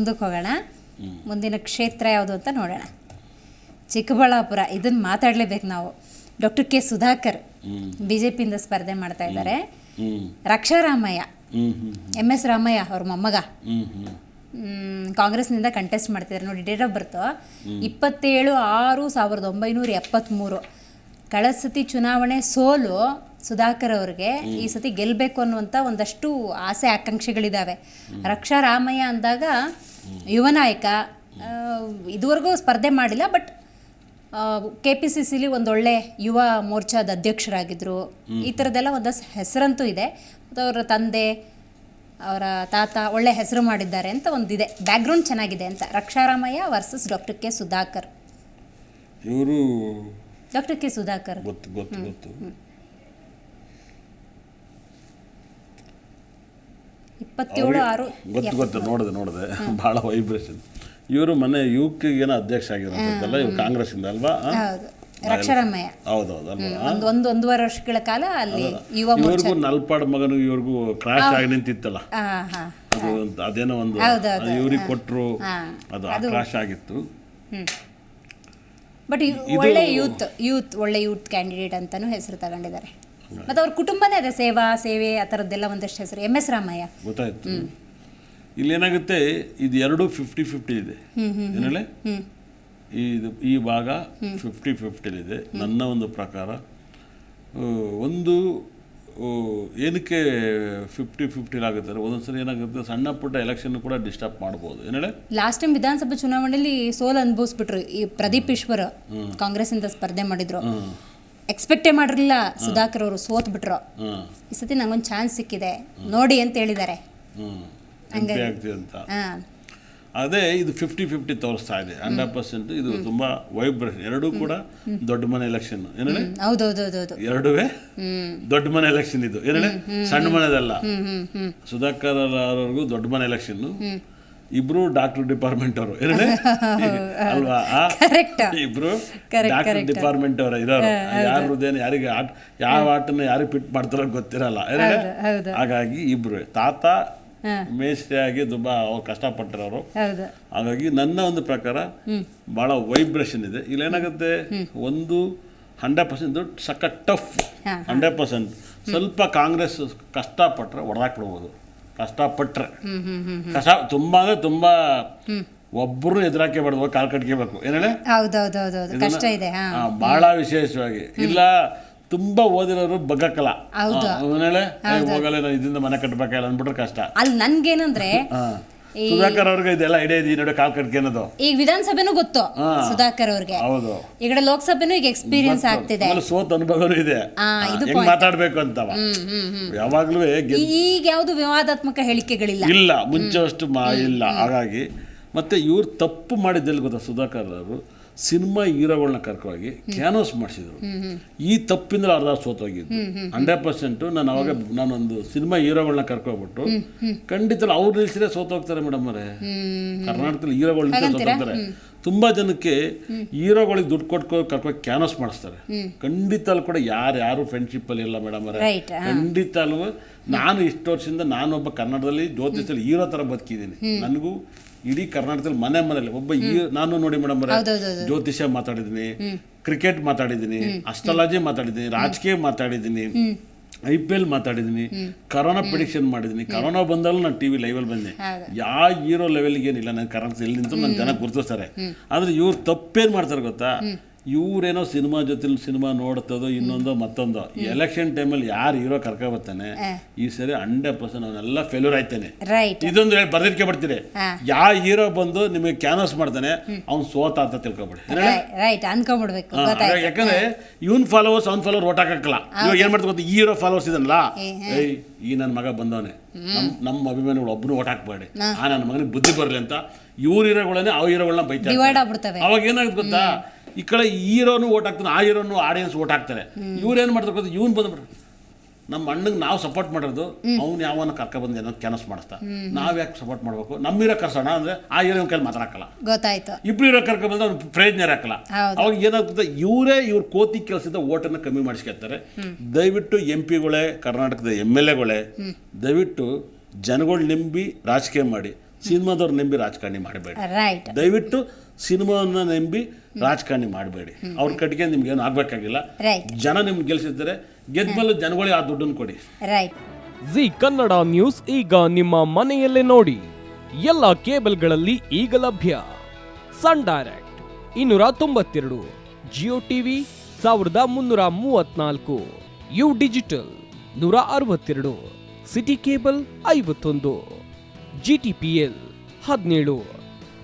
ಮುಂದಕ್ಕೆ ಹೋಗೋಣ. ಮುಂದಿನ ಕ್ಷೇತ್ರ ಯಾವುದು ಅಂತ ನೋಡೋಣ. ಚಿಕ್ಕಬಳ್ಳಾಪುರ ಇದನ್ನು ಮಾತಾಡಲೇಬೇಕು ನಾವು. Doctor K Sudhakar B J ಪಿಯಿಂದ ಸ್ಪರ್ಧೆ ಮಾಡ್ತಾ ಇದ್ದಾರೆ. Raksha hmm M S Ramaiah ಅವ್ರ ಮೊಮ್ಮಗ. ಕಾಂಗ್ರೆಸ್ನಿಂದ ಕಂಟೆಸ್ಟ್ ಮಾಡ್ತಿದ್ದಾರೆ. ನೋಡಿ ಡೇಟ್ ಆಫ್ ಬರ್ತು ಇಪ್ಪತ್ತೇಳು ಆರು ಸಾವಿರದ ಒಂಬೈನೂರ ಎಪ್ಪತ್ತ್ಮೂರು. ಕಳಸತಿ ಸತಿ ಚುನಾವಣೆ ಸೋಲು ಸುಧಾಕರ್ ಅವ್ರಿಗೆ. ಈ ಸತಿ ಗೆಲ್ಲಬೇಕು ಅನ್ನುವಂಥ ಒಂದಷ್ಟು ಆಸೆ ಆಕಾಂಕ್ಷೆಗಳಿದ್ದಾವೆ ರಕ್ಷಾ ರಾಮಯ್ಯ ಅಂದಾಗ ಯುವ ನಾಯಕ ಇದುವರೆಗೂ ಸ್ಪರ್ಧೆ ಮಾಡಿಲ್ಲ but K P C C ಒಂದೊಳ್ಳೆ ಯುವ ಮೋರ್ಚಾದ ಅಧ್ಯಕ್ಷರಾಗಿದ್ದರು ಈ ಥರದ್ದೆಲ್ಲ ಒಂದಷ್ಟು ಹೆಸರಂತೂ ಇದೆ. ಮತ್ತು ಅವರ ತಂದೆ ಅವರ ತಾತ ಒಳ್ಳೆ ಹೆಸರು ಮಾಡಿದ್ದಾರೆ ಅಂತ ಒಂದಿದೆ. ಬ್ಯಾಕ್ಗ್ರೌಂಡ್ ಚೆನ್ನಾಗಿದೆ ಅಂತ. Raksha Ramaiah versus doctor K Sudhakar ಇವರು ಡಾಕ್ಟರ್ ಕೆ ಸುಧಾಕರ್ ಗೊತ್ತು ಗೊತ್ತು ಗೊತ್ತು. ಇಪ್ಪತ್ತೇಳು ಆರು ಗೊತ್ತು ಗೊತ್ತು. ನೋಡಿದೆ ನೋಡಿದೆ. ಭಾಳ ವೈಬ್ರೇಷನ್ ಇವರು ಮನೆ ಯುವಕಿಗೆ ಏನೋ ಅಧ್ಯಕ್ಷ ಆಗಿರೋಂಥದ್ದಲ್ಲ ಇವ್ರು ಕಾಂಗ್ರೆಸ್ಸಿಂದ ಅಲ್ವಾ? ರಕ್ಷಾರಾಮಯ್ಯ ಹೌದೌದು ಒಂದು ಒಂದು ಒಂದೂವರೆ ವರ್ಷಗಳ ಕಾಲ ಅಲ್ಲಿ ಯುವ ಇವ್ರಿಗೂ ನಲ್ಪಾಡ್ ಮಗನು ಇವ್ರಿಗೂ ಕ್ರಾಶ್ ಆಗಿ ನಿಂತಿತ್ತಲ್ಲ? ಅದು ಅದೇನೋ ಒಂದು. ಇವ್ರಿಗೆ ಕೊಟ್ಟರು. ಅದು ಕ್ರಾಶ್ ಆಗಿತ್ತು. ಬಟ್ ಒಳ್ಳೆ ಯೂತ್ ಯೂತ್ ಒಳ್ಳೆ ಯೂತ್ ಕ್ಯಾಂಡಿಡೇಟ್ ಅಂತಾನೂ ಹೆಸರು ತಗೊಂಡಿದ್ದಾರೆ. ಮತ್ತು ಅವ್ರ ಕುಟುಂಬನೇ ಅದೇ ಸೇವಾ ಸೇವೆ ಆ ಥರದ್ದೆಲ್ಲ ಒಂದಷ್ಟು ಹೆಸರು ಎಂ ಎಸ್ ರಾಮಯ್ಯ. ಗೊತ್ತಾಯ್ತು. ಇಲ್ಲಿ ಏನಾಗುತ್ತೆ ಇದು ಎರಡು ಫಿಫ್ಟಿ ಫಿಫ್ಟಿ ಇದೆ ಏನೇಳೆ ಇದು ಈ ಭಾಗ ಫಿಫ್ಟಿ ಫಿಫ್ಟಿಲಿದೆ ನನ್ನ ಒಂದು ಪ್ರಕಾರ ಒಂದು ಏನಕ್ಕೆ ಫಿಫ್ಟಿ ಆಗುತ್ತೆ ಅಂದರೆ ಒಂದೊಂದ್ಸರಿ ಏನಾಗುತ್ತೆ ಸಣ್ಣ ಪುಟ್ಟ ಎಲೆಕ್ಷನ್ ಕೂಡ ಡಿಸ್ಟರ್ಬ್ ಮಾಡ್ಬೋದು. ಏನೇಳೆ ಲಾಸ್ಟ್ ಟೈಮ್ ವಿಧಾನಸಭೆ ಚುನಾವಣೆಯಲ್ಲಿ ಸೋಲ್ ಅನುಭವಿಸ್ಬಿಟ್ರು ಈ ಪ್ರದೀಪ್ ಈಶ್ವರ್ ಕಾಂಗ್ರೆಸ್ಸಿಂದ ಸ್ಪರ್ಧೆ ಮಾಡಿದ್ರು. ಎಕ್ಸ್ಪೆಕ್ಟೇ ಮಾಡಿರಲಿಲ್ಲ ಸುಧಾಕರ್ ಅವರು ಸೋತ್ ಬಿಟ್ರು ಈ ಸತಿ ನಂಗೊಂದು ಚಾನ್ಸ್ ಸಿಕ್ಕಿದೆ. ನೋಡಿ ಅಂತ ಹೇಳಿದ್ದಾರೆ. ಅಂತ. ಅದೇ ಇದು ಫಿಫ್ಟಿ ಫಿಫ್ಟಿ ತೋರಿಸ್ತಾ ಇದೆ. ಹಂಡ್ರೆಡ್ ಪರ್ಸೆಂಟ್ ಇದು ತುಂಬಾ ವೈಬ್ರೇಷನ್ ಎರಡೂ ಕೂಡ ದೊಡ್ಡ ಮನೆ ಎಲೆಕ್ಷನ್ ಏನೇಳೆ ಎರಡೂ ದೊಡ್ಡ ಮನೆ ಎಲೆಕ್ಷನ್ ಇದು. ಏನೇಳೆ ಸಣ್ಣ ಮನೆದಲ್ಲ. ಸುಧಾಕರ್ ಅವರಿಗೂ ದೊಡ್ಡ ಮನೆ ಎಲೆಕ್ಷನ್ ಇಬ್ರು ಡಾಕ್ಟರ್ ಡಿಪಾರ್ಟ್ಮೆಂಟ್ ಅವರು. ಅಲ್ವಾ. ಇಬ್ರು ಡಾಕ್ಟರ್. ಡಿಪಾರ್ಟ್ಮೆಂಟ್ ಅವರ ಇರೋರು. ಹೃದಯ ಯಾರಿಗೆ ಆಟ ಯಾವ ಆಟನ ಯಾರಿಗೆ ಫಿಟ್ ಮಾಡ್ತಾರೋ ಗೊತ್ತಿರಲ್ಲ. ಹಾಗಾಗಿ ಇಬ್ರು. ತಾತ ಮೇಸ್ತ್ರಿಯಾಗಿ ತುಂಬಾ ಅವ್ರು. ಕಷ್ಟಪಟ್ಟಿರೋರು ಹಾಗಾಗಿ ನನ್ನ ಒಂದು ಪ್ರಕಾರ ಬಹಳ ವೈಬ್ರೇಷನ್ ಇದೆ. ಇಲ್ಲಿ ಏನಾಗುತ್ತೆ? ಒಂದು ಹಂಡ್ರೆಡ್ ಪರ್ಸೆಂಟ್ ಸಕ್ಕ ಟಫ್ ಹಂಡ್ರೆಡ್ ಪರ್ಸೆಂಟ್ ಸ್ವಲ್ಪ ಕಾಂಗ್ರೆಸ್ ಕಷ್ಟಪಟ್ಟರೆ ಹೊಡೆದಾಕ್ಬಿಡ್ಬೋದು ಕಷ್ಟಪಟ್ಟರೆ ಕಷ್ಟ ತುಂಬ ಅಂದರೆ ತುಂಬ ಒಬ್ಬರು ಎದುರಾಕೇಬಾರ್ದು ಕಾಲ್ ಕಟ್ಕೋಬೇಕು ಏನೇಳೆ ಕಷ್ಟ ಇದೆ ಭಾಳ ವಿಶೇಷವಾಗಿ. ಇಲ್ಲ ತುಂಬಾ ಓದಿರೋರು ಬಗ್ಗಕ್ಕಲ್ಲ. ಹೌದು. ಏನೇಳೆ ಹೋಗಲ್ಲ ನಾನು ಇದರಿಂದ ಮನೆ ಕಟ್ಟಬೇಕಲ್ಲ ಅಂದ್ಬಿಟ್ರೆ ಕಷ್ಟ. ಅಲ್ಲಿ ನನ್ಗೇನಂದ್ರೆ. ಸುಧಾಕರ್ ಅವ್ರಿಗೆ ಇದೆಲ್ಲ ಐಡಿಯಾ ಇದೆ ಈ ನೋಡಿ ಕಾಲ್ ಕಟ್ಕೊಳೋದು ಈಗ ವಿಧಾನಸಭೆನೂ ಗೊತ್ತು ಸುಧಾಕರ್ ಅವ್ರಿಗೆ. ಹೌದು. ಈ ಕಡೆ ಲೋಕಸಭೆನೂ ಈಗ ಎಕ್ಸ್ಪೀರಿಯನ್ಸ್ ಆಗ್ತಿದೆ. ಆಮೇಲೆ ಸೋತ್ ಅನುಭವನೂ ಇದೆ. ಇದು ಹೆಂಗ್ ಮಾತಾಡ್ಬೇಕು ಅಂತವ? ಯಾವಾಗ್ಲೂ ಈಗ ಯಾವುದು ವಿವಾದಾತ್ಮಕ ಹೇಳಿಕೆಗಳಿಲ್ಲ. ಇಲ್ಲ ಮುಂಚೆ ಅಷ್ಟು ಮಾ ಇಲ್ಲ. ಹಾಗಾಗಿ ಮತ್ತೆ ಇವ್ರು ತಪ್ಪು ಮಾಡಿದ್ದಲ್ಲಿ ಗೊತ್ತಾ ಸುಧಾಕರ್ ಅವರು? ಸಿನಿಮಾ ಹೀರೋಗಳನ್ನ ಕರ್ಕೋಗಿ ಕ್ಯಾನ್ವಸ್ ಮಾಡಿಸಿದ್ರು. ಈ ತಪ್ಪಿಂದ ಅರ್ಧ ಸೋತೋಗಿದ್ದು ಹಂಡ್ರೆಡ್ ಪರ್ಸೆಂಟು ನಾನು ಅವಾಗ ನಾನೊಂದು ಸಿನಿಮಾ ಹೀರೋಗಳನ್ನ ಕರ್ಕೊಬಿಟ್ಟು ಖಂಡಿತ ಅವ್ರು ನಿಲ್ಸಿದ್ರೆ ಸೋತೋಗ್ತಾರೆ ಮೇಡಮ್ ಅವರೇ. ಕರ್ನಾಟಕದಲ್ಲಿ ಹೀರೋಗಳು ನಿಲ್ಸಿದ್ರೆ ಸೋತೋಗ್ತಾರೆ ತುಂಬಾ ಜನಕ್ಕೆ ಹೀರೋಗಳಿಗೆ ದುಡ್ಡು ಕೊಟ್ಕೊ ಕರ್ಕೊ ಕ್ಯಾನಸ್ ಮಾಡಿಸ್ತಾರೆ. ಖಂಡಿತ ಅಲ್ಲಿ ಕೂಡ ಯಾರು ಯಾರು ಫ್ರೆಂಡ್ಶಿಪ್ ಅಲ್ಲಿ ಇಲ್ಲ ಮೇಡಮ್ ಅವರೇ. ಖಂಡಿತ ಅಲ್ವ ನಾನು ಇಷ್ಟು ವರ್ಷದಿಂದ ನಾನೊಬ್ಬ ಕನ್ನಡದಲ್ಲಿ ಜ್ಯೋತಿಷಲ್ಲಿ ಹೀರೋ ತರ ಬದುಕಿದ್ದೀನಿ. ನನಗೂ ಇಡೀ ಕರ್ನಾಟಕದಲ್ಲಿ ಮನೆ ಮನೆಯಲ್ಲಿ ಒಬ್ಬ ಈ ನಾನು ನೋಡಿ ಮೇಡಮ್ ಅವರೇ ಜ್ಯೋತಿಷ್ಯ ಮಾತಾಡಿದ್ದೀನಿ ಕ್ರಿಕೆಟ್ ಮಾತಾಡಿದ್ದೀನಿ ಅಸ್ಟ್ರಾಲಜಿ ಮಾತಾಡಿದ್ದೀನಿ ರಾಜಕೀಯ ಮಾತಾಡಿದ್ದೀನಿ. ಐ ಪಿ ಎಲ್ ಮಾತಾಡಿದ್ದೀನಿ ಕರೋನಾ ಪ್ರಿಡಿಕ್ಷನ್ ಮಾಡಿದ್ದೀನಿ ಕರೋನಾ ಬಂದಲ್ಲೂ ನಾನು ಟಿ ವಿ ಲೈವಲ್ಲಿ ಬಂದೆ. ಯಾವ ಹೀರೋ ಲೆವೆಲ್ಗೆ ಏನಿಲ್ಲ ನನ್ನ ಕರ್ನಾಟಕ ಎಲ್ಲಿ ನಿಂತು ನನ್ನ ಜನ ಗುರುತಿಸ್ತಾರೆ. ಆದರೆ ಇವ್ರು ತಪ್ಪೇನು ಮಾಡ್ತಾರೆ ಗೊತ್ತಾ? ಇವ್ರೇನೋ ಸಿನಿಮಾ ಜೊತೆಲಿ ಸಿನಿಮಾ ನೋಡ್ತದೋ ಇನ್ನೊಂದೋ ಮತ್ತೊಂದೋ ಎಲೆಕ್ಷನ್ ಟೈಮಲ್ಲಿ ಯಾರು ಹೀರೋ ಕರ್ಕ ಬರ್ತಾನೆ ಈ ಸರಿ ಹಂಡ್ರೆಡ್ ಪರ್ಸೆಂಟ್ ಅವನ್ನೆಲ್ಲ ಫೇಲ್ಯೂರ್ ಆಯ್ತಾನೆ. ಇದೊಂದು ಹೇಳಿ ಬರ್ದಿಟ್ಕೆ ಬರ್ತೀರಿ. ಹಾ. ಯಾವ ಹೀರೋ ಬಂದು ನಿಮಗೆ ಕ್ಯಾನ್ವಸ್ ಮಾಡ್ತಾನೆ ಅವ್ನು ಸೋತ ಅಂತ ತಿಳ್ಕೊಬಿಡಿ. ಯಾಕಂದ್ರೆ ಇವನ್ ಫಾಲೋವರ್ಸ್ ಅವ್ನ ಫಾಲೋವರ್ ಓಟ್ ಹಾಕಲ್ಲ ಇವಾಗ ಏನ್ ಮಾಡ್ತಾರೆ ಗೊತ್ತಾ ಹೀರೋ ಫಾಲೋವರ್ಸ್ ಇದನ್ನಲ್ಲ ಏಯ್ ಈ ನನ್ನ ಮಗ ಬಂದವನೇ. ನಮ್ ನಮ್ಮ ಅಭಿಮಾನಿಗಳು ಒಬ್ಬನು ಓಟ್ ಹಾಕ್ಬೇಡಿ. ಆ ನನ್ನ ಮಗನಿಗೆ ಬುದ್ಧಿ ಬರಲಿ ಅಂತ ಇವ್ರ ಹೀರೋಗಳನ್ನೇ ಆ ಹೀರೋಗಳನ್ನ ಬೈತಾರೆ ಅವಾಗ ಏನಾಗುತ್ತೆ ಗೊತ್ತಾ? ಈ ಕಡೆ ಹೀರೋನು ಓಟ್ ಹಾಕ್ತಾನೆ ಆ ಹೀರೋನು ಆಡಿಯನ್ಸ್ ಓಟ್ ಹಾಕ್ತಾರೆ. ಇವ್ರೇನು ಏನು ಮಾಡ್ತಾರೆ ಇವ್ನು ಬಂದ್ಬಿಟ್ರೆ ನಮ್ಮ ಅಣ್ಣಗೆ ನಾವು ಸಪೋರ್ಟ್ ಮಾಡೋದು ಅವ್ನು ಯಾವನ ಕರ್ಕ ಬಂದು ಏನೋ ಕ್ಯಾನಸ್ ಮಾಡಿಸ್ತಾ. ನಾವ್ ಯಾಕೆ ಸಪೋರ್ಟ್ ಮಾಡ್ಬೇಕು? ನಮ್ಮಿರೋ ಕರ್ಸೋಣ ಅಂದ್ರೆ ಆ ಹೀರೋ ಕೈಲಿ ಮಾತಾಡಕ್ಕಲ್ಲ. ಗೊತ್ತಾಯ್ತು. ಇಬ್ರು ಇರೋ ಕರ್ಕ ಬಂದ್ರೆ ಅವ್ನು ಪ್ರಯೋಜನ ಹೌದು. ಅವಾಗ ಏನಾಗ್ತದೆ ಇವರೇ ಇವ್ರ ಕೋತಿ ಕೆಲಸದ ಓಟನ್ನು ಕಮ್ಮಿ ಮಾಡಿಸ್ಕೊತಾರೆ. ದಯವಿಟ್ಟು ಎಂ ಪಿಗಳೇ ಕರ್ನಾಟಕದ ಎಂ ಎಲ್ ಎಗಳೇ ದಯವಿಟ್ಟು ಜನಗಳು ನಂಬಿ ರಾಜಕೀಯ ಮಾಡಿ ಸಿನಿಮಾದವ್ರು ನಂಬಿ ರಾಜಕಾರಣಿ ಮಾಡಬೇಡಿ. ದಯವಿಟ್ಟು ಸಿನಿಮಾವನ್ನ ನಂಬಿ ರಾಜಕಾರಣಿ ಮಾಡಬೇಡಿ. ಅವ್ರ ಕಟ್ಟಿಗೆ ನಿಮ್ಗೇನು ಏನು ಆಗ್ಬೇಕಾಗಿಲ್ಲ ಜನ ನಿಮ್ಗೆ ಗೆಲ್ಸಿದ್ದಾರೆ ಗೆದ್ಮೇಲೆ ಜನಗಳಿಗೆ ಆ ದುಡ್ಡನ್ನು ಕೊಡಿ. ರೈಟ್ ಜಿ ಕನ್ನಡ ನ್ಯೂಸ್ ಈಗ ನಿಮ್ಮ ಮನೆಯಲ್ಲೇ ನೋಡಿ. ಎಲ್ಲ ಕೇಬಲ್ಗಳಲ್ಲಿ ಈಗ ಲಭ್ಯ. ಸನ್ ಡೈರೆಕ್ಟ್ ಇನ್ನೂರ ತೊಂಬತ್ತೆರಡು ಜಿಯೋ ಟಿವಿ ಸಾವಿರದ ಮುನ್ನೂರ ಮೂವತ್ನಾಲ್ಕು ಯು ಡಿಜಿಟಲ್ ನೂರ ಅರವತ್ತೆರಡು ಸಿಟಿ ಕೇಬಲ್ ಐವತ್ತೊಂದು ಜಿ ಟಿ ಪಿ ಎಲ್ ಹದಿನೇಳು.